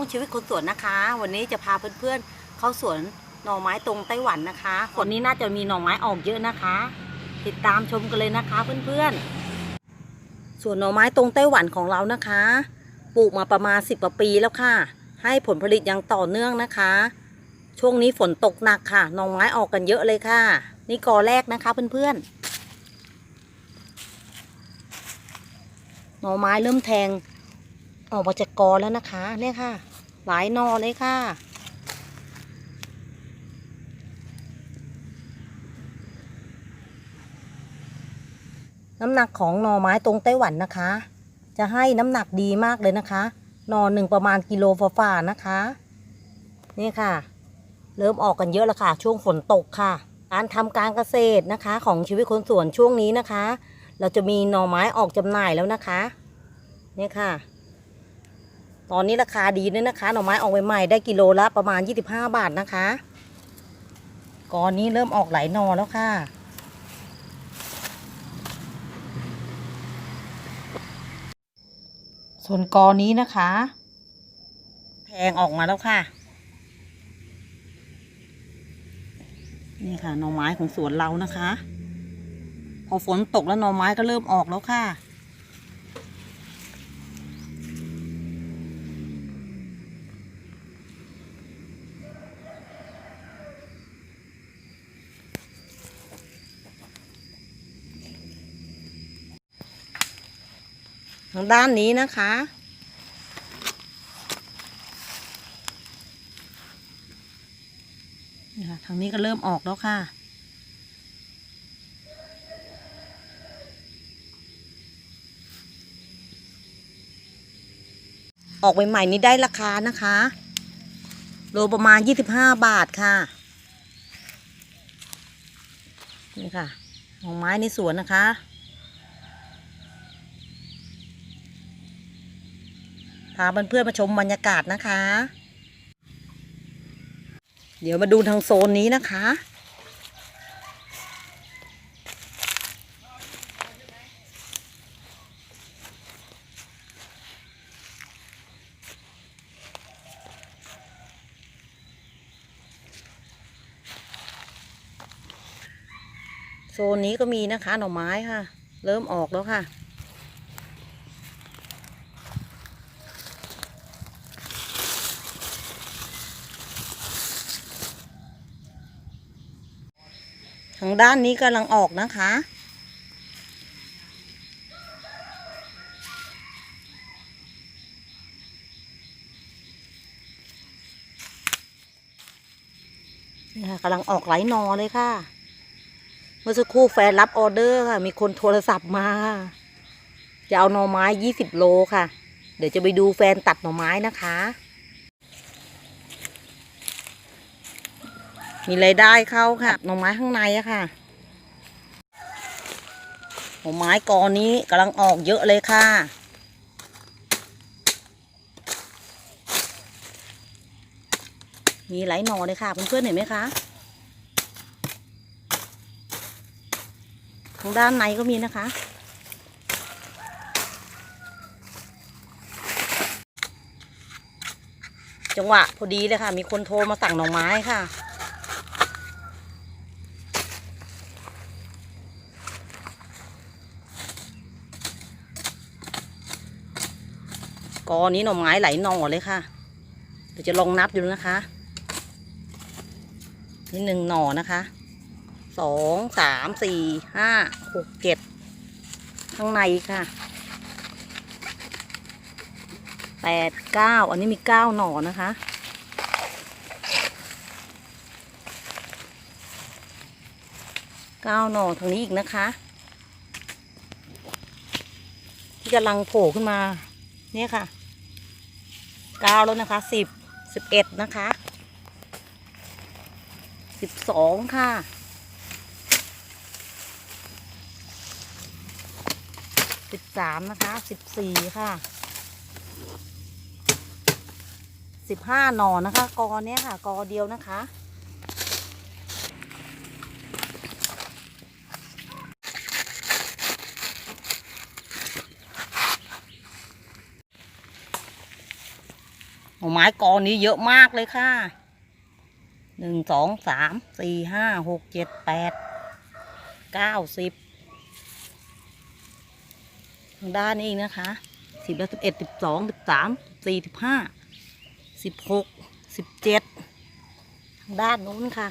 ช่องชีวิตคนสวนนะคะ วันนี้จะพาเพื่อนๆเข้าสวนหน่อไม้ตรงไต้หวันนะคะวันนี้น่าจะมีหน่อไม้ออกเยอะนะคะ ติดตามชมกันเลยนะคะเพื่อนๆสวนหน่อไม้ตรงไต้หวันของเรานะคะ ปลูกมาประมาณสิบกว่าปีแล้วค่ะ ให้ผลผลิตอย่างต่อเนื่องนะคะ ช่วงนี้ฝนตกหนักค่ะหน่อไม้ออกกันเยอะเลยค่ะ นี่กอแรกนะคะเพื่อนๆหน่อไม้เริ่มแทงออกมาจากกอแล้วนะคะเนี่ยค่ะ หลายนอเลยค่ะ น้ำหนักของหน่อไม้ตรงไต้หวันนะคะ จะให้น้ำหนักดีมากเลยนะคะหน่อหนึ่งประมาณกิโลฝ่าๆนะคะ นี่ค่ะ เริ่มออกกันเยอะแล้วค่ะ ช่วงฝนตกค่ะ การทำการเกษตรนะคะ ของชีวิตคนสวนช่วงนี้นะคะ เราจะมีหน่อไม้ออกจำหน่ายแล้วนะคะ นี่ค่ะ ตอนนี้ราคาดีด้วยนะคะ หน่อไม้ออกใหม่ๆได้กิโลละประมาณ 25 บาทนะคะกอนนี้เริ่มออกหลายหนอแล้วค่ะ ส่วนกอนี้นะคะแทงออกมาแล้วค่ะ นี่ค่ะหน่อไม้ของสวนเรานะคะ พอฝนตกแล้วหน่อไม้ก็เริ่มออกแล้วค่ะางด้านนี้นะคะ นี่ค่ะ ทางนี้ก็เริ่มออกแล้วค่ะ ออกใหม่ๆนี้ได้ราคานะคะ โลประมาณ 25 บาทค่ะ นี่ค่ะดอกไม้ในสวนนะคะาเพื่อนๆมาชมบรรยากาศนะคะ เดี๋ยวมาดูทางโซนนี้นะคะ โซนนี้ก็มีนะคะหน่อไม้ค่ะ เริ่มออกแล้วค่ะ ทางด้านนี้กำลังออกนะคะ นี่ค่ะกำลังออกไหลนอเลยค่ะ เมื่อสักครู่แฟนรับออเดอร์ค่ะ มีคนโทรศัพท์มา จะเอาหน่อไม้ยี่สิบโลค่ะ เดี๋ยวจะไปดูแฟนตัดหน่อไม้นะคะ มีรายได้เข้าค่ะหน่อไม้ข้างในอะค่ะหน่อไม้กอนี้กำลังออกเยอะเลยค่ะมีหลายหน่อเลยค่ะเพื่อนๆเห็นไหมคะทางด้านในก็มีนะคะ จังหวะพอดีเลยค่ะ มีคนโทรมาสั่งหน่อไม้ค่ะ กอนี้หน่อไม้ไหลหน่อเลยค่ะ เดี๋ยวจะลองนับดูนะคะ นี่หนึ่งหน่อนะคะสองสามสี่ห้าหกเจ็ดข้างในค่ะแปดเก้าอันนี้มีเก้าหน่อนะคะเก้าหน่อทางนี้อีกนะคะ ที่กำลังโผล่ขึ้นมา เนี่ยค่ะ เก้าแล้วนะคะสิบสิบเอ็ดนะคะสิบสองค่ะสิบสามนะคะสิบสี่ค่ะสิบห้าหนอนนะคะ กอเนี้ยค่ะ กอเดียวนะคะ นน่อไม้กอนี้เยอะมากเลยค่ะหนึ่งสองสามสี่ห้าหกเจ็ดแปดเก้าสิบทางด้านนี้อีกนะคะสิบแล้วสิบเอ็ดสิบสองสิบสามสิบสี่สิบห้าสิบหกสิบเจ็ดทางด้านนู้นค่ะ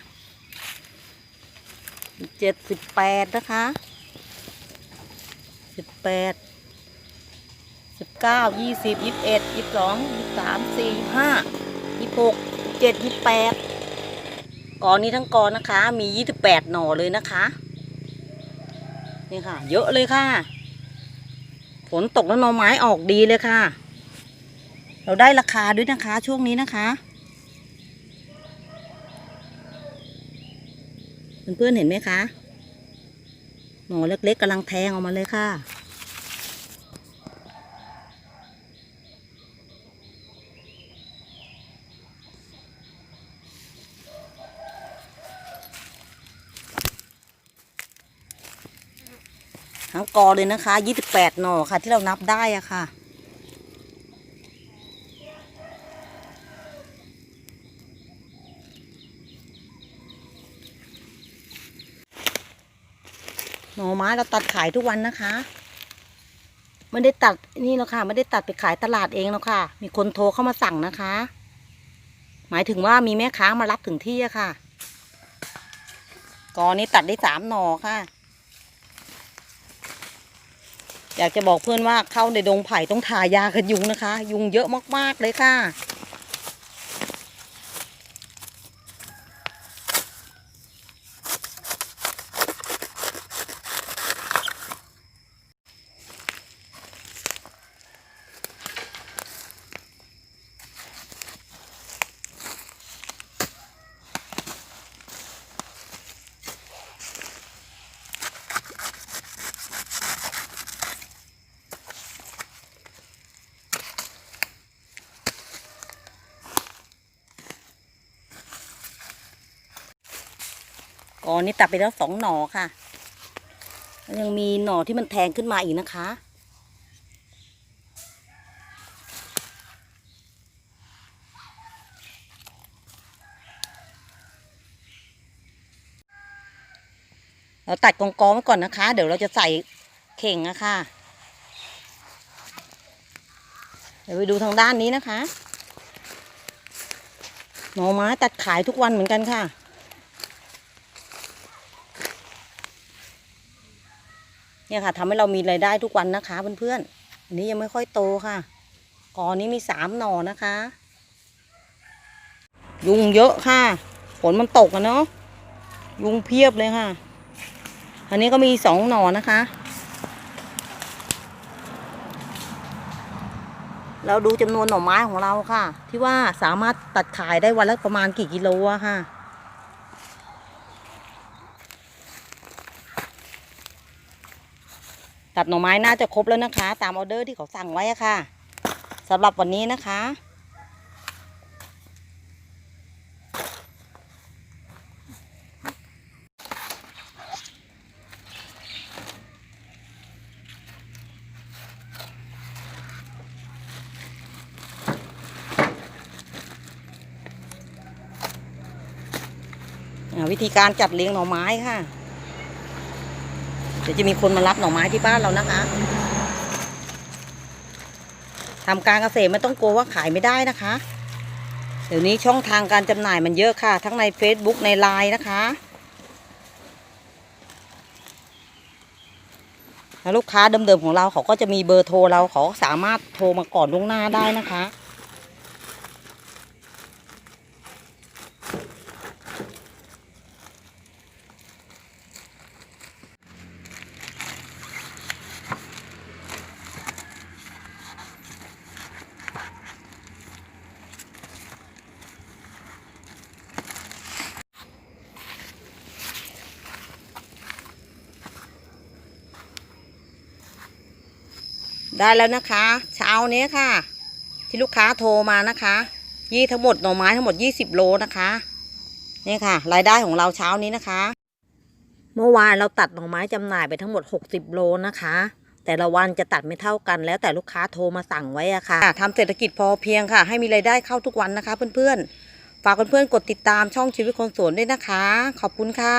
สิบเจ็ดสิบแปดนะคะสิบแปด เก้ายี่สิบยี่สิบเอ็ดยี่สิบสองยี่สิบสามสี่ห้ายี่สิบหกเจ็ดยี่สิบแปดกอนี้ทั้งกอนะคะ มียี่สิบแปดหน่อเลยนะคะนี่ค่ะ เยอะเลยค่ะฝนตกแล้วหน่อไม้ออกดีเลยค่ะ เราได้ราคาด้วยนะคะ ช่วงนี้นะคะเพื่อนๆเห็นไหมคะหน่อเล็กๆกำลังแทงออกมาเลยค่ะ กอเลยนะคะ28หน่อค่ะ ที่เรานับได้อะค่ะ หน่อไม้เราตัดขายทุกวันนะคะไม่ได้ตัดนี่หรอกค่ะไม่ได้ตัดไปขายตลาดเองหรอกค่ะ มีคนโทรเข้ามาสั่งนะคะ หมายถึงว่ามีแม่ค้ามารับถึงที่อะค่ะกอนี้ตัดได้สามหน่อค่ะ อยากจะบอกเพื่อนว่าเข้าในดงไผ่ต้องทายากันยุงนะคะ ยุงเยอะมากๆเลยค่ะ กอนี้ตัดไปแล้วสองหน่อค่ะ ยังมีหน่อที่มันแทงขึ้นมาอีกนะคะ เราตัดกองกองไว้ก่อนนะคะ เดี๋ยวเราจะใส่เข่งอะคะ เดี๋ยวไปดูทางด้านนี้นะคะ หน่อไม้ตัดขายทุกวันเหมือนกันค่ะ เนี่ยค่ะทำให้เรามีรายได้ทุกวันนะคะเพื่อนๆอันนี้ยังไม่ค่อยโตค่ะกอนี้มีสามหน่อนะคะ ยุงเยอะค่ะฝนมันตกอะเนาะยุงเพียบเลยค่ะ อันนี้ก็มีสองหน่อนะคะ เราดูจำนวนหน่อไม้ของเราค่ะ ที่ว่าสามารถตัดขายได้วันละประมาณกี่กิโลอะค่ะ ตัดหน่อไม้น่าจะครบแล้วนะคะ ตามออเดอร์ที่เขาสั่งไว้ค่ะสำหรับวันนี้นะคะ วิธีการจัดเลี้ยงหน่อไม้ค่ะ ดี๋ยวจะมีคนมารับหน่อไม้ที่บ้านเรานะคะทำการเกษตรไม่ต้องกลัวว่าขายไม่ได้นะคะ เดี๋ยวนี้ช่องทางการจำหน่ายมันเยอะค่ะ ทั้งใน Facebook ในไลน์นะคะแล้วลูกค้าเดิมๆของเราเขาก็จะมีเบอร์โทรเราเขาสามารถโทรมาก่อนล่วงหน้าได้นะคะ ได้แล้วนะคะ เช้านี้ค่ะ ที่ลูกค้าโทรมานะคะ ยี่ทั้งหมดหน่อไม้ทั้งหมดยี่สิบโลนะคะนี่ค่ะ รายได้ของเราเช้านี้นะคะ เมื่อวานเราตัดหน่อไม้จำหน่ายไปทั้งหมดหกสิบโลนะคะ แต่ละวันจะตัดไม่เท่ากันแล้วแต่ลูกค้าโทรมาสั่งไว้อะค่ะทำเศรษฐกิจพอเพียงค่ะ ให้มีรายได้เข้าทุกวันนะคะ เพื่อนๆฝากเพื่อนๆกดติดตามช่องชีวิตคนสวนด้วยนะคะ ขอบคุณค่ะ